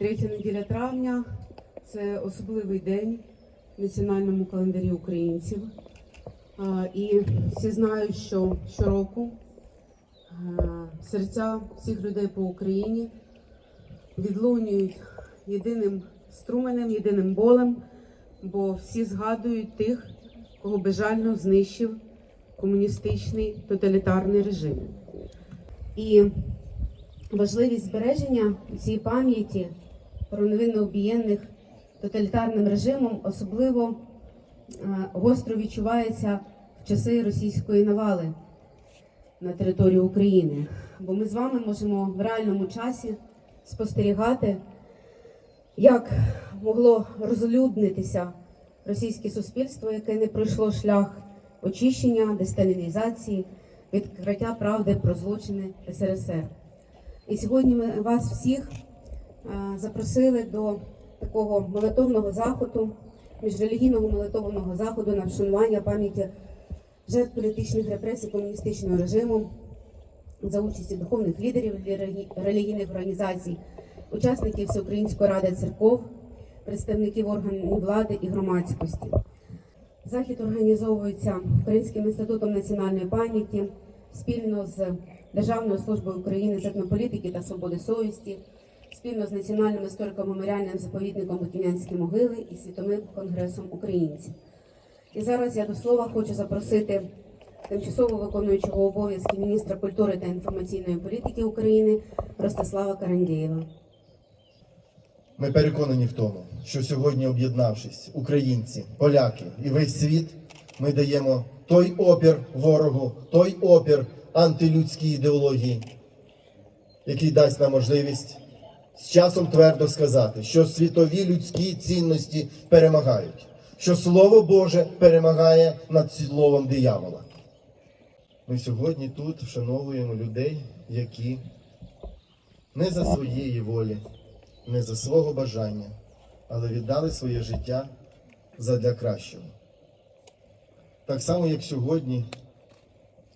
Третя неділя травня це особливий день в національному календарі українців. І всі знають, що щороку серця всіх людей по Україні відлунюють єдиним струменем, єдиним болем, бо всі згадують тих, кого безжально знищив комуністичний тоталітарний режим. І важливість збереження цієї пам'яті про невинно обієнних тоталітарним режимом особливо е, гостро відчувається в часи російської навали на території України. Бо ми з вами можемо в реальному часі спостерігати, як могло розлюднитися російське суспільство, яке не пройшло шлях очищення, десталінізації, відкриття правди про злочини СРСР. І сьогодні ми вас всіх запросили до такого молитовного заходу, міжрелігійного молитовного заходу на вшанування пам'яті жертв політичних репресій комуністичного режиму за участі духовних лідерів релігі- релігійних організацій, учасників Всеукраїнської ради церков, представників органів влади і громадськості. Захід організовується Українським інститутом національної пам'яті спільно з Державною службою України з етнополітики та свободи совісті, спільно з Національним історико-меморіальним заповідником Бутівнянські могили і Світовим конгресом українців. І зараз я до слова хочу запросити тимчасово виконуючого обов'язки міністра культури та інформаційної політики України Ростислава Карандєєва. Ми переконані в тому, що сьогодні, об'єднавшись, українці, поляки і весь світ, ми даємо той опір ворогу, той опір антилюдській ідеології, який дасть нам можливість з часом твердо сказати, що світові людські цінності перемагають, що Слово Боже перемагає над словом диявола. Ми сьогодні тут вшановуємо людей, які не за своєї волі, не за свого бажання, але віддали своє життя задля кращого. Так само, як сьогодні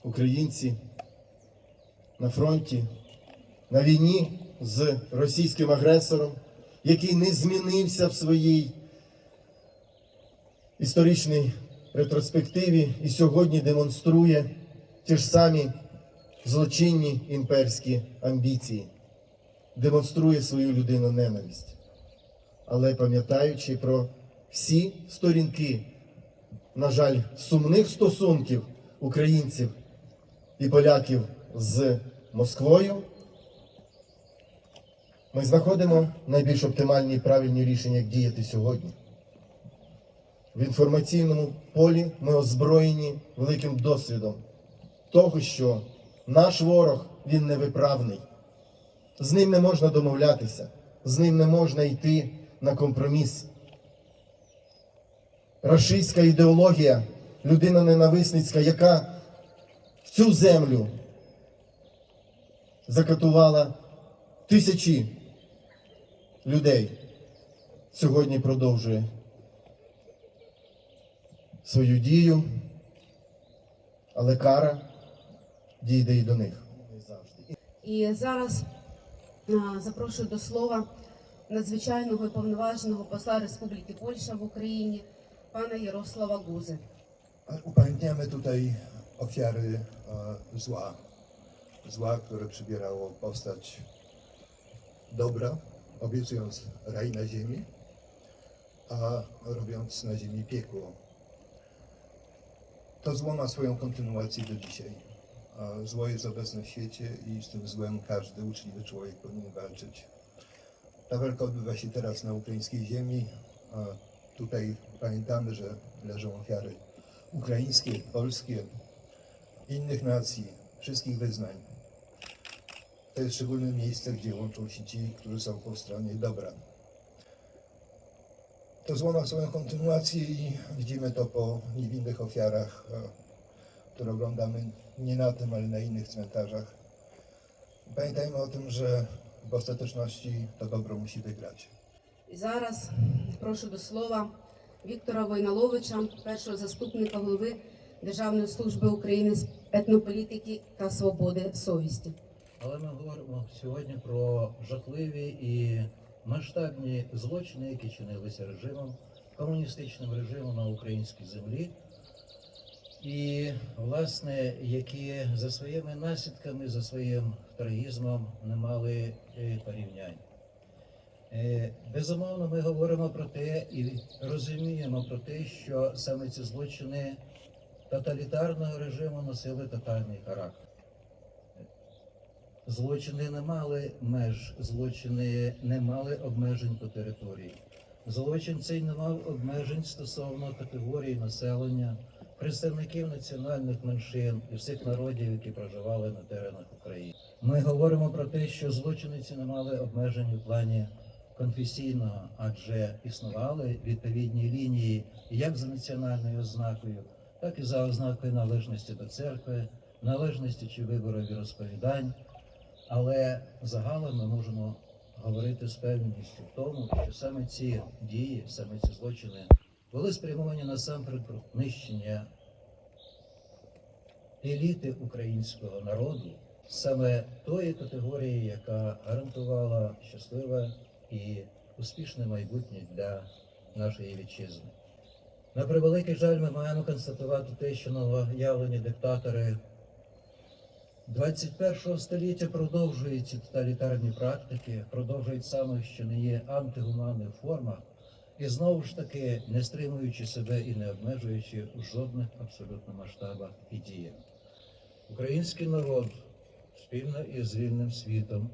українці на фронті, на війні з російським агресором, який не змінився в своїй історичній ретроспективі і сьогодні демонструє ті ж самі злочинні імперські амбіції демонструє свою людину ненависть. Але пам'ятаючи про всі сторінки, на жаль, сумних стосунків українців і поляків з Москвою, ми знаходимо найбільш оптимальні і правильні рішення, як діяти сьогодні. В інформаційному полі ми озброєні великим досвідом того, що наш ворог він невиправний. З ним не можна домовлятися, з ним не можна йти на компроміс. Рашистська ідеологія, людина ненависницька, яка в цю землю закатувала тисячі людей, сьогодні продовжує свою дію, але кара дійде і до них. Завжди. І зараз запрошую до слова надзвичайного і повноваженого посла Республіки Польща в Україні пана Ярослава Гузи. Upamiętniamy tutaj ofiary zła. Zła, które przybierało postać dobra, obiecując raj na ziemi, a robiąc na ziemi piekło. To zło ma swoją kontynuację do dzisiaj. Zło jest obecne w świecie i z tym złem każdy uczciwy człowiek powinien walczyć. Ta walka odbywa się teraz na ukraińskiej ziemi. Tutaj pamiętamy, że leżą ofiary ukraińskie, polskie, innych nacji, wszystkich wyznań. To jest szczególne miejsce, gdzie łączą się ci, którzy są po stronie dobra. To zło ma swoją kontynuację i widzimy to po niewinnych ofiarach, e, które oglądamy nie na tym, ale na innych cmentarzach. Pamiętajmy o tym, że w ostateczności to dobro musi wygrać. І зараз прошу до слова Віктора Войналовича, першого заступника голови Державної служби України з етнополітики та свободи совісті. Але ми говоримо сьогодні про жахливі і масштабні злочини, які чинилися режимом, комуністичним режимом на українській землі, і, власне, які за своїми наслідками, за своїм трагізмом не мали е, порівнянь. Е, Безумовно, ми говоримо про те і розуміємо про те, що саме ці злочини тоталітарного режиму носили тотальний характер. Злочини не мали меж, злочини не мали обмежень по території. Злочин цей не мав обмежень стосовно категорії населення, представників національних меншин і всіх народів, які проживали на теренах України. Ми говоримо про те, що злочини ці не мали обмежень у плані конфесійного, адже існували відповідні лінії як за національною ознакою, так і за ознакою належності до церкви, належності чи вибору віросповідань. Але загалом ми можемо говорити з певністю в тому, що саме ці дії, саме ці злочини були спрямовані насамперед про нищення еліти українського народу, саме тої категорії, яка гарантувала щасливе і успішне майбутнє для нашої вітчизни. На превеликий жаль, ми маємо констатувати те, що новоявлені диктатори 21 століття продовжують ці тоталітарні практики, продовжують саме, що не є антигуманних формах, і знову ж таки не стримуючи себе і не обмежуючи у жодних абсолютно масштабах і діях. Український народ спільно із вільним світом,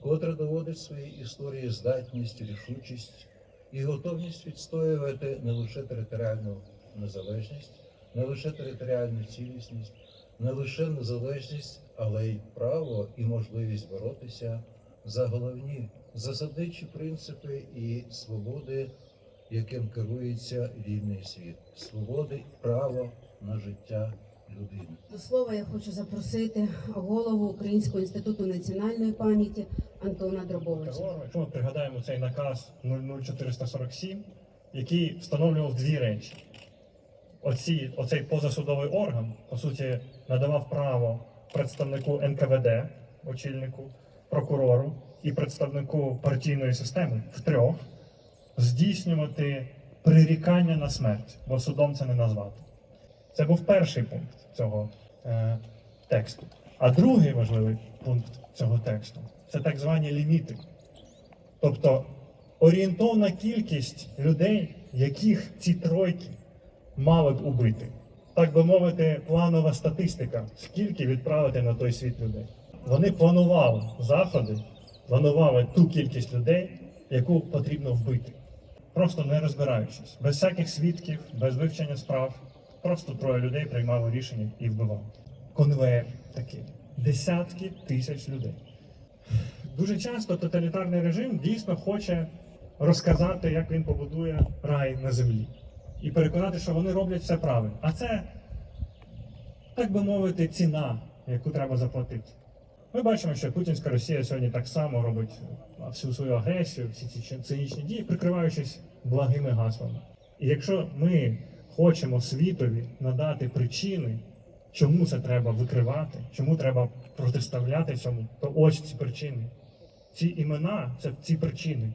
котре доводить своїй історії здатність, рішучість і готовність відстоювати не лише територіальну незалежність, не лише територіальну цілісність, не лише незалежність, але й право і можливість боротися за головні засади чи принципи і свободи, яким керується вільний світ, свободи право на життя людини. До слова я хочу запросити голову Українського інституту національної пам'яті Антона Дробовича. Якщо ми пригадаємо цей наказ 00447, який встановлював дві речі. Оці, оцей позасудовий орган, по суті, надавав право представнику НКВД, очільнику, прокурору і представнику партійної системи втрьох здійснювати прирікання на смерть, бо судом це не назвати. Це був перший пункт цього е, тексту. А другий важливий пункт цього тексту це так звані ліміти. Тобто орієнтовна кількість людей, яких ці тройки мали б убити. Так би мовити, планова статистика, скільки відправити на той світ людей. Вони планували заходи, планували ту кількість людей, яку потрібно вбити. Просто не розбираючись, без всяких свідків, без вивчення справ. Просто троє людей приймали рішення і вбивали. Конвейер такий. Десятки тисяч людей. Дуже часто тоталітарний режим дійсно хоче розказати, як він побудує рай на землі, і переконати, що вони роблять все правильно. А це, так би мовити, ціна, яку треба заплатити. Ми бачимо, що путінська Росія сьогодні так само робить всю свою агресію, всі ці цинічні дії, прикриваючись благими гаслами. І якщо ми хочемо світові надати причини, чому це треба викривати, чому треба протиставляти цьому, то ось ці причини. Ці імена це ці причини.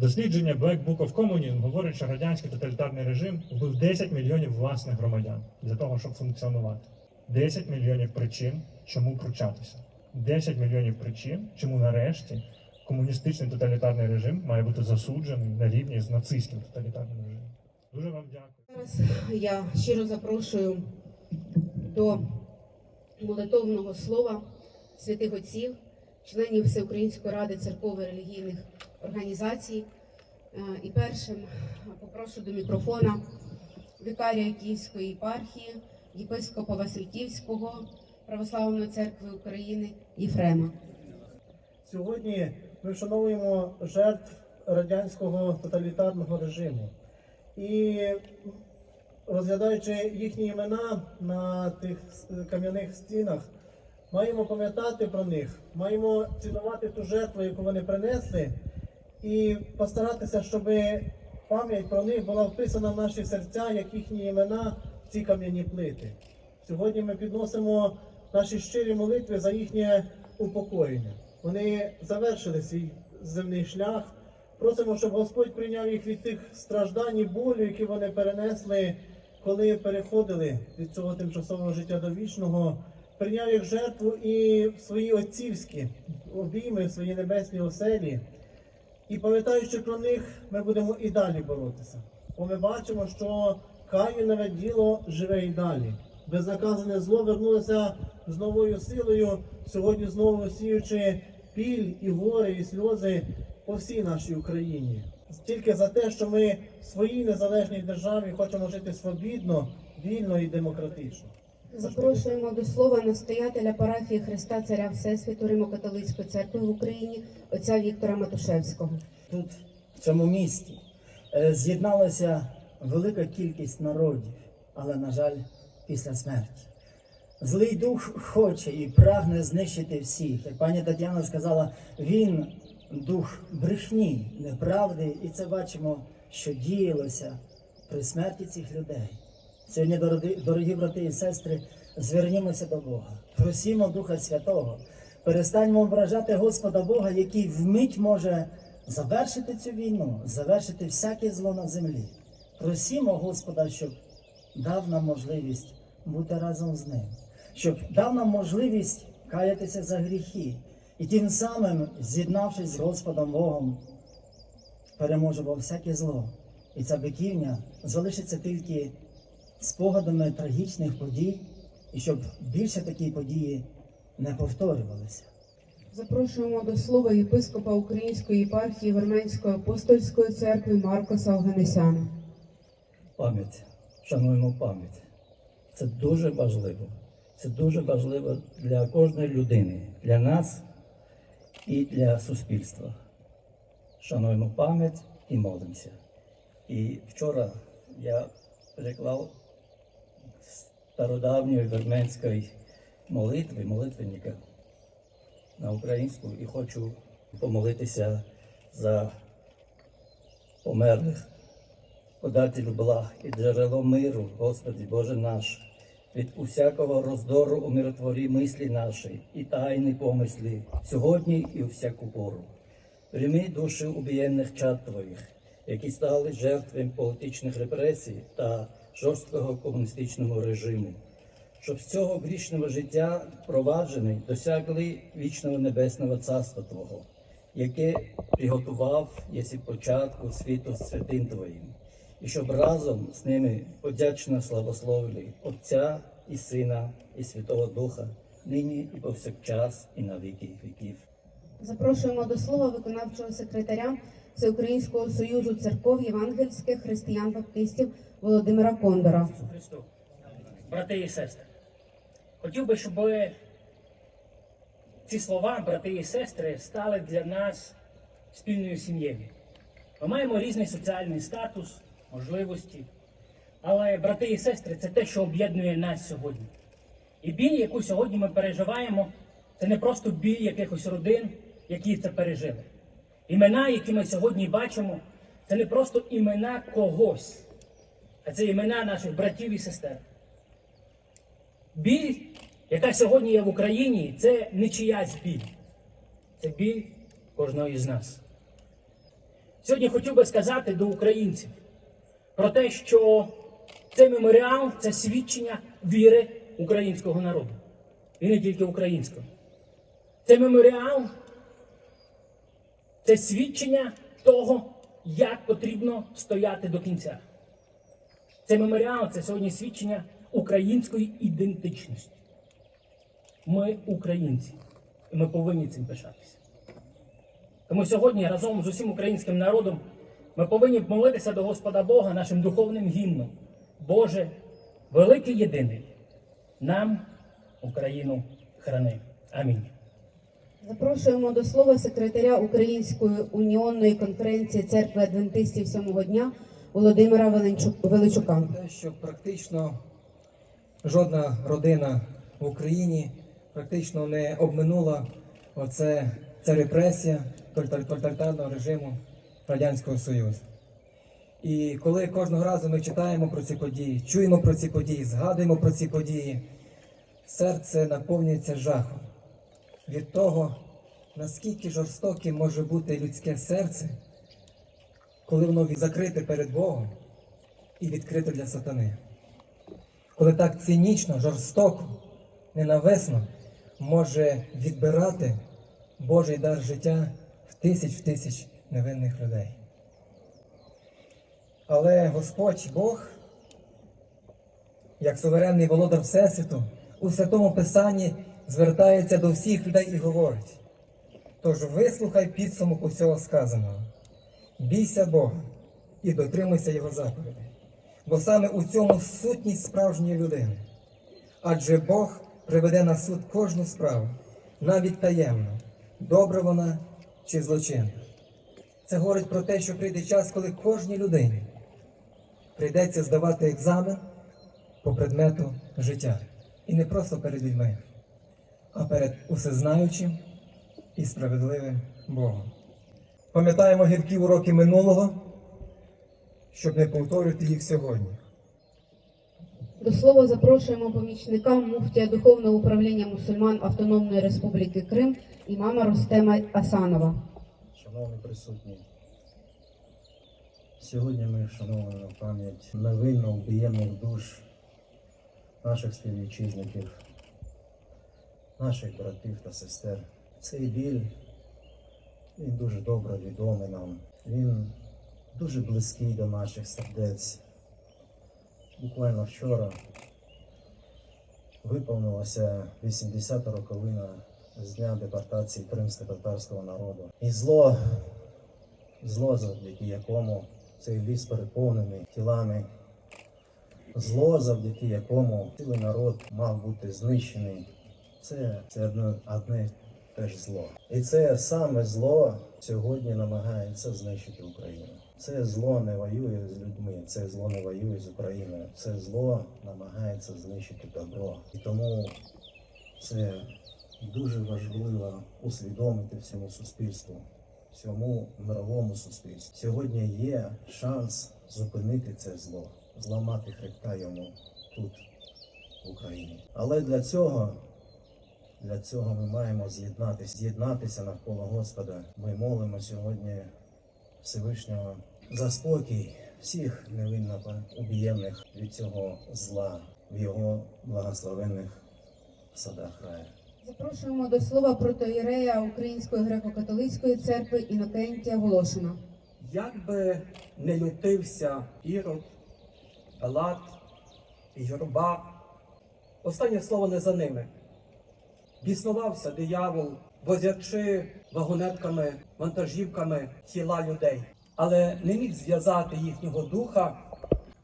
Дослідження Black Book of Communism говорить, що радянський тоталітарний режим вбив 10 мільйонів власних громадян для того, щоб функціонувати. 10 мільйонів причин, чому пручатися. 10 мільйонів причин, чому нарешті комуністичний тоталітарний режим має бути засуджений на рівні з нацистським тоталітарним режимом. Дуже вам дякую. Зараз я щиро запрошую до молитовного слова святих отців, членів Всеукраїнської ради церков і релігійних організацій. Е, І першим попрошу до мікрофона вікарія Київської єпархії, єпископа Васильківського православної церкви України Єфрема. Сьогодні ми вшановуємо жертв радянського тоталітарного режиму. І розглядаючи їхні імена на тих кам'яних стінах, маємо пам'ятати про них, маємо цінувати ту жертву, яку вони принесли, і постаратися, щоб пам'ять про них була вписана в наші серця, як їхні імена в ці кам'яні плити. Сьогодні ми підносимо наші щирі молитви за їхнє упокоєння. Вони завершили свій земний шлях. Просимо, щоб Господь прийняв їх від тих страждань і болю, які вони перенесли, коли переходили від цього тимчасового життя до вічного, прийняв їх жертву і свої отцівські обійми, свої небесні оселі. І пам'ятаючи про них, ми будемо і далі боротися. Бо ми бачимо, що Каїнове діло живе і далі. Безнаказане зло вернулося з новою силою, сьогодні знову сіючи піль і горе, і сльози по всій нашій Україні. Тільки за те, що ми в своїй незалежній державі хочемо жити свобідно, вільно і демократично. Запрошуємо до слова настоятеля парафії Христа Царя Всесвіту Римо-католицької церкви в Україні отця Віктора Матушевського. тут, в цьому місті, е, з'єдналася велика кількість народів, але, на жаль, після смерті. Злий дух хоче і прагне знищити всіх. Як пані Тетяна сказала, він дух брехні, неправди, і це бачимо, що діялося при смерті цих людей. Сьогодні, дорогі, дорогі брати і сестри, звернімося до Бога. Просімо Духа Святого. Перестаньмо ображати Господа Бога, який вмить може завершити цю війну, завершити всяке зло на землі. Просімо Господа, щоб дав нам можливість бути разом з ним, щоб дав нам можливість каятися за гріхи, і тим самим, з'єднавшись з Господом Богом, переможемо всяке зло. І ця биківня залишиться тільки спогадами трагічних подій, і щоб більше такі події не повторювалися. Запрошуємо до слова єпископа Української єпархії Верменської апостольської церкви Маркоса Оганесяна. пам'ять, шануємо пам'ять. Це дуже важливо. Це дуже важливо для кожної людини, для нас і для суспільства. Шануємо пам'ять і молимося. І вчора я переклав стародавньої верменської молитви, молитвенника на українську і хочу помолитися за померлих подателю благ і джерело миру, Господи Боже наш, від усякого роздору умиротворі мислі наші і тайні помисли сьогодні і у всяку пору. Прийми душі убієнних чад Твоїх, які стали жертвами політичних репресій та жорсткого комуністичного режиму, щоб з цього грішного життя проваджені досягли вічного небесного царства Твого, яке приготував єси початку світу святим Твоїм і щоб разом з ними подячно славословили Отця і Сина, і Святого Духа, нині і повсякчас, і на віки віків. Запрошуємо до слова виконавчого секретаря Всеукраїнського союзу церков євангельських християн-баптистів Володимира Кондора. Брати і сестри, хотів би, щоб ці слова, брати і сестри, стали для нас спільною сім'єю. Ми маємо різний соціальний статус, можливості, але брати і сестри це те, що об'єднує нас сьогодні. І біль, яку сьогодні ми переживаємо, це не просто біль якихось родин, які це пережили. Імена, які ми сьогодні бачимо, це не просто імена когось, а це імена наших братів і сестер. Біль, яка сьогодні є в Україні, це не чиясь біль. Це біль кожного із нас. Сьогодні хотів би сказати до українців про те, що цей меморіал це свідчення віри українського народу. І не тільки українського. Цей меморіал це свідчення того, як потрібно стояти до кінця. Цей меморіал це сьогодні свідчення української ідентичності. Ми українці, і ми повинні цим пишатися. Тому сьогодні разом з усім українським народом ми повинні молитися до Господа Бога нашим духовним гімном. Боже, великий єдиний, нам Україну храни. Амінь. Запрошуємо до слова секретаря Української уніонної конференції церкви адвентистів сьомого дня Володимира Величука. те, що практично жодна родина в Україні практично не обминула оце, ця репресія тоталітарного режиму Радянського Союзу. І коли кожного разу ми читаємо про ці події, чуємо про ці події, згадуємо про ці події, серце наповнюється жахом від того, наскільки жорстоким може бути людське серце, коли воно закрите перед Богом і відкрите для сатани. Коли так цинічно, жорстоко, ненависно може відбирати Божий дар життя в тисяч в тисяч невинних людей. Але Господь Бог, як суверенний володар Всесвіту, у святому Писанні звертається до всіх людей і говорить. Тож вислухай підсумок усього сказаного. Бійся Бога і дотримуйся Його заповідей. Бо саме у цьому сутність справжньої людини. Адже Бог приведе на суд кожну справу, навіть таємно, добра вона чи злочинна. Це говорить про те, що прийде час, коли кожній людині прийдеться здавати екзамен по предмету життя. І не просто перед людьми, а перед усезнаючим і справедливим Богом. Пам'ятаємо гіркі уроки минулого, щоб не повторювати їх сьогодні. До слова запрошуємо помічника муфтія Духовного управління мусульман Автономної Республіки Крим імама Рустема Асанова. Шановні присутні, сьогодні ми вшановуємо пам'ять невинно убієнних душ наших співвітчизників, наших братів та сестер. Цей біль, він дуже добре відомий нам. Він дуже близький до наших сердець. Буквально вчора виповнилася 80-та роковина з дня депортації кримсько-татарського народу. І зло, зло, завдяки якому цей ліс переповнений тілами, зло, завдяки якому цілий народ мав бути знищений. Це, це одне, одне теж зло. І це саме зло сьогодні намагається знищити Україну. Це зло не воює з людьми, це зло не воює з Україною. Це зло намагається знищити добро. І тому це дуже важливо усвідомити всьому суспільству, всьому мировому суспільству. Сьогодні є шанс зупинити це зло, зламати хребта йому тут, в Україні. Але для цього, для цього ми маємо з'єднатися, з'єднатися навколо Господа. Ми молимо сьогодні Всевишнього за спокій всіх невинно убієнних від цього зла в його благословенних садах раю. Запрошуємо до слова протоірея Української греко-католицької церкви Інокентія Волошина. Як би не лютився Ірод, Палат і Юрба, останнє слово не за ними. Біснувався диявол, возячи вагонетками, вантажівками тіла людей, але не міг зв'язати їхнього духа,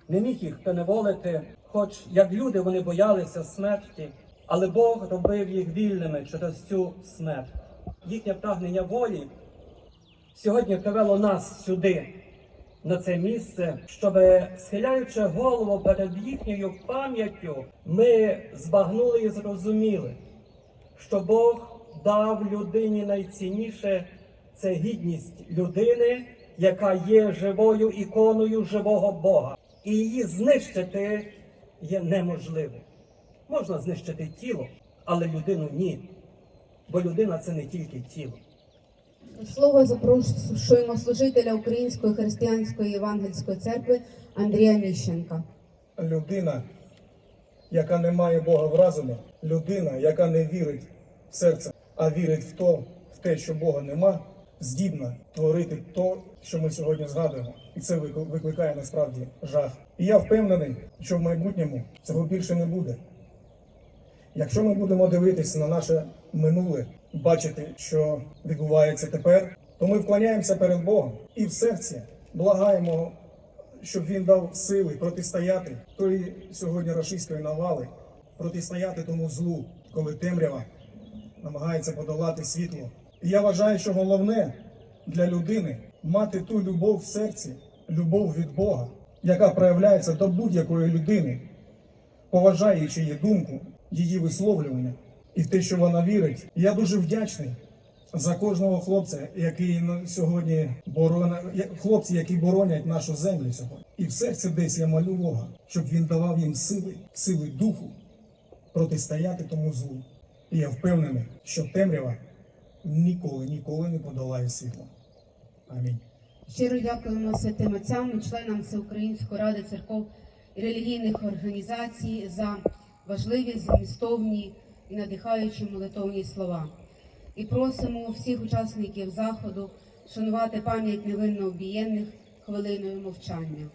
не міг їх поневолити, хоч як люди вони боялися смерті, але Бог робив їх вільними через цю смерть. Їхнє прагнення волі сьогодні привело нас сюди, на це місце, щоб, схиляючи голову перед їхньою пам'яттю, ми збагнули і зрозуміли, що Бог дав людині найцінніше це гідність людини, яка є живою іконою живого Бога. І її знищити є неможливо. Можна знищити тіло, але людину ні. Бо людина це не тільки тіло. До слова запрошуємо служителя Української християнської євангельської церкви Андрія Міщенка. людина, яка не має Бога в разумі, людина, яка не вірить в серце, а вірить в то, в те, що Бога нема, здібна творити то, що ми сьогодні згадуємо. І це викликає насправді жах. І я впевнений, що в майбутньому цього більше не буде. Якщо ми будемо дивитися на наше минуле, бачити, що відбувається тепер, то ми вклоняємося перед Богом і в серці благаємо, щоб він дав сили протистояти тої сьогодні рашистської навали, протистояти тому злу, коли темрява намагається подолати світло. І я вважаю, що головне для людини мати ту любов в серці, любов від Бога, яка проявляється до будь-якої людини, поважаючи її думку, її висловлювання і в те, що вона вірить. Я дуже вдячний за кожного хлопця, який сьогодні боронить, хлопці, які боронять нашу землю сьогодні, і в серці десь я молю Бога, щоб він давав їм сили, сили духу протистояти тому злу. І я впевнений, що темрява ніколи, ніколи не подолає світло. Амінь. Щиро дякуємо святим отцям, членам Всеукраїнської ради церков і релігійних організацій за важливі, змістовні і надихаючі молитовні слова і просимо всіх учасників заходу шанувати пам'ять невинно обієнних хвилиною мовчання.